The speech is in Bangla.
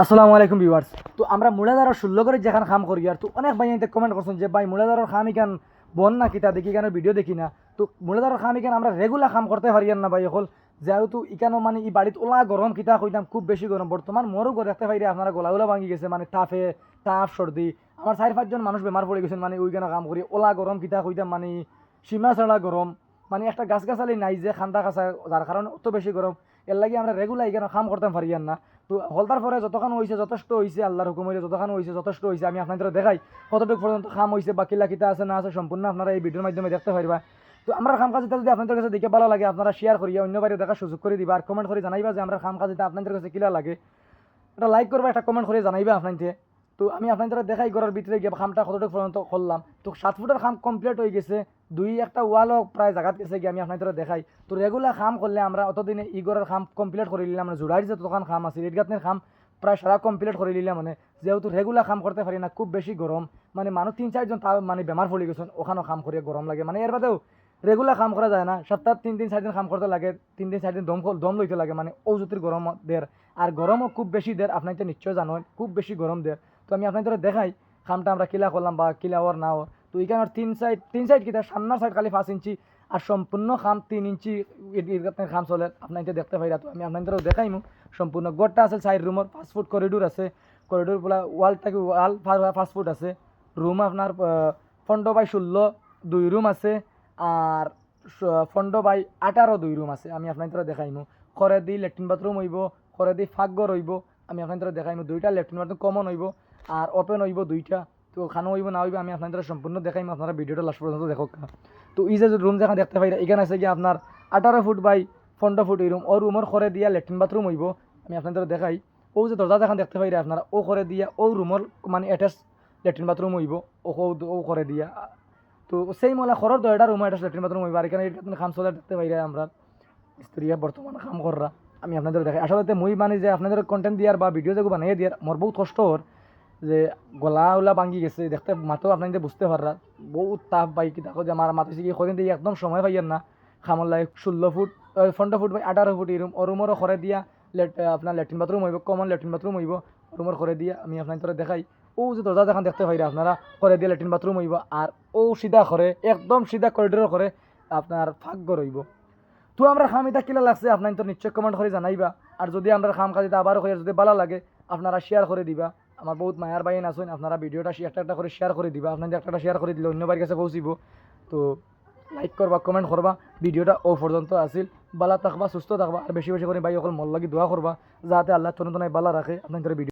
আসসালামু আলাইকুম ভিউয়ার্স। তো আমরা মুড়াদারের ষোলো করে যেখানে কাম করি আর তো অনেক ভাই এতে কমেন্ট করছেন যে, ভাই, মুড়াদারের খাম ইখান বন না কিতা দেখি কেন? ভিডিও দেখি না। তো মুড়াদারের খাম ইখান আমরা রেগুলার কাম করতে পারি না ভাই এখন যেহেতু ইকানো মানে ই বাড়িতে ওলা গরম কিতা কইতাম, খুব বেশি গরম। বর্তমান মোরও গরম দেখতে পাইরে আপনারা গলাগুলো ভাঙি গেছে মানে টাফে টাফ সর্দি। আমার চার, পাঁচজন মানুষ বেমার পড়ে গেছেন মানে ওইখানে কাম করি। ওলা গরম কিতা কইতাম মানে সীমা ছাড়া গরম। মানে একটা গাছ গাছালি নাই যে খান্দা কাছা যার কারণে অত বেশি গরম। এর লাগে আমরা রেগুলার এখানে কাম করতাম পারি না। তো হলতার পরে যতক্ষণ হয়েছে যথেষ্ট হয়েছে আল্লাহর হুকুম হইলে যতক্ষণ হয়েছে যথেষ্ট হয়েছে আমি আপনাদের দেখাই, কতটুকু পর্যন্ত খাম হয়েছে বা কিলা কিতা আছে, না আছে, সম্পূর্ণ আপনারা এই ভিডিওর মাধ্যমে দেখতে পারবা। তো আমরা খাম কাজিটা যদি আপনাদের কাছে দেখে ভালো লাগে, আপনারা শেয়ার করিয়া অন্য বাইরে দেখার সুযোগ করে দিবা, আর কমেন্ট করে জানাইবা যে আমরা খাম কাজিটা আপনাদের কাছে কিলা লাগে। একটা লাইক করবা, একটা কমেন্ট করে জানাইবা আপনাদের। তো আমি আপনাদের দেখাই ঘরের ভিতরে গিয়ে খামটা কতটুকু পর্যন্ত করলাম তো সাত ফুটের খাম কমপ্লিট হয়ে গেছে। দুই একটা ওয়ালও প্রায় জায়গাত গেছে গিয়ে আমি আপনাদের দেখাই। তো রেগুলার খাম করলে আমরা অতদিনে ই ঘরের খাম কমপ্লিট করে নিলাম মানে জোড়াইর যে তখন খাম আছে রেডগাতনের খাম প্রায় সারা কমপ্লিট করে নিলাম মানে। যেহেতু রেগুলার কাম করতে পারি না, খুব বেশি গরম মানে মানুষ তিন চারজন তা মানে বেমার পড়ে গেছেন ওখানেও কাম করে গরম লাগে। মানে এর বাদেও রেগুলার কাম করা যায় না সপ্তাহ তিন দিন চার দিন কাম করতে লাগে, তিন দিন চার দিন দম দম লইতে লাগে মানে ঔজুতির গরম দের আর গরমও খুব বেশি দের আপনার নিশ্চয় জানেন খুব বেশি গরম দের তো আমি আপনাদের দেখাই, খামটা আমরা কিলা করলাম বা কিলা ওর না তো এইখানে তিন সাইড তিন সাইড কিতা? সামনার সাইড খালি পাঁচ ইঞ্চি, আর সম্পূর্ণ খাম তিন ইঞ্চি আপনার খাম চলে। আপনার দেখতে পাই তো, আমি আপনাদেরও দেখাইমু। সম্পূর্ণ গড়টা আছে চার রুমের পাঁচ ফুট করিডোর আছে। করিডোর পোলা ওয়াল থেকে ওয়াল পাঁচ ফুট আছে। রুম আপনার পনেরো বাই ষোলো দুই রুম আছে। আর পনেরো বাই আঠারো দুই রুম আছে। আমি আপনাদের দেখাইমু। খরে দি লেট্রিন বাথরুম হইব খরে দি ফাঁকঘর হইব। আমি আপনাদের দেখাইমু। দুইটা লেট্রিন বাথরুম কমন হইব, আর ওপেন হইব দুইটা। তো খানো হইব না হইব আমি আপনাদের সম্পূর্ণ দেখাইমু, আপনারা ভিডিওটা লাস্ট পর্যন্ত দেখো তো এই যে রুম যেখানে দেখতে পাই এখানে আছে কি আপনার আঠারো ফুট বাই পনেরো ফুট এই রুম ও রুমের খরে দিয়া লেট্রিন বাথরুম হইব, আমি আপনাদের দেখাই। ও যে দরজা যেখানে দেখতে পাই আপনারা ও করে দিয়া ও রুমের মানে অ্যাটাচ লেট্রিন বাথরুম হইব ও ও- দিয়া। তো সেই মলা খরর দরটা রুম অ্যাটাচ লেট্রিন বাথরুম হইব আর এখানে খাম চলে দেখতে পাই আমরা। স্ত্রীরা বর্তমানে কাম কররা আমি আপনাদের দেখাই। আসলে মুই মানে যে আপনাদের কন্টেন্ট দিয়ার বা ভিডিও যেগুলো বানিয়ে দিয়ার মোর বহুত কষ্ট হর যে গলা উলা ভাঙি গেছে, দেখতে মাতো আপনাদের বুঝতে পাররা, বহুত তাপ পাই কি দেখো যে আমার মাথা শিখি কদিন দিয়ে একদম সময় পাইয়ার না। খামর লাগে ষোলো ফুট পনেরো ফুট বাই আঠারো ফুট, এই রুম ও রুমেরও খরে দিয়া, লেট আপনার লেট্রিন বাথরুম হইব কমন লেট্রিন বাথরুম হইব রুমের খরে দিয়া, আমি আপনাদের দেখাই, ও যে দরজা দেখান দেখতে পাইরা আপনারা করে দিয়ে লেট্রিন বাথরুম হইব, আর ও সিধা করে একদম সিধা করিডোর করে আপনার ফাঁকঘর হইব। তো আমরা খাম, এটা কিলা লাগছে, আপনার তো নিশ্চয় কমেন্ট করে জানাইবা, আর যদি আমরা খাম কাজিতে আবারও করে যদি ভালো লাগে, আপনারা শেয়ার করে দিবা। আমার বহুত মায়ার বাইন আছেন আপনারা ভিডিওটা একটা একটা করে শেয়ার করে দিবা, আপনাদের একটা শেয়ার করে দিলে অন্য বাড়ির কাছে পৌঁছিব। তো লাইক করবা কমেন্ট করবা, ভিডিওটা ও পর্যন্ত আসিল বালা থাকবা, সুস্থ থাকবা, আর বেশি বেশি করে ভাই অকল মল লাগি দোয়া করবা, যাতে আল্লাহ তনতনায় বালা রাখে। আপনাদের ভিডিও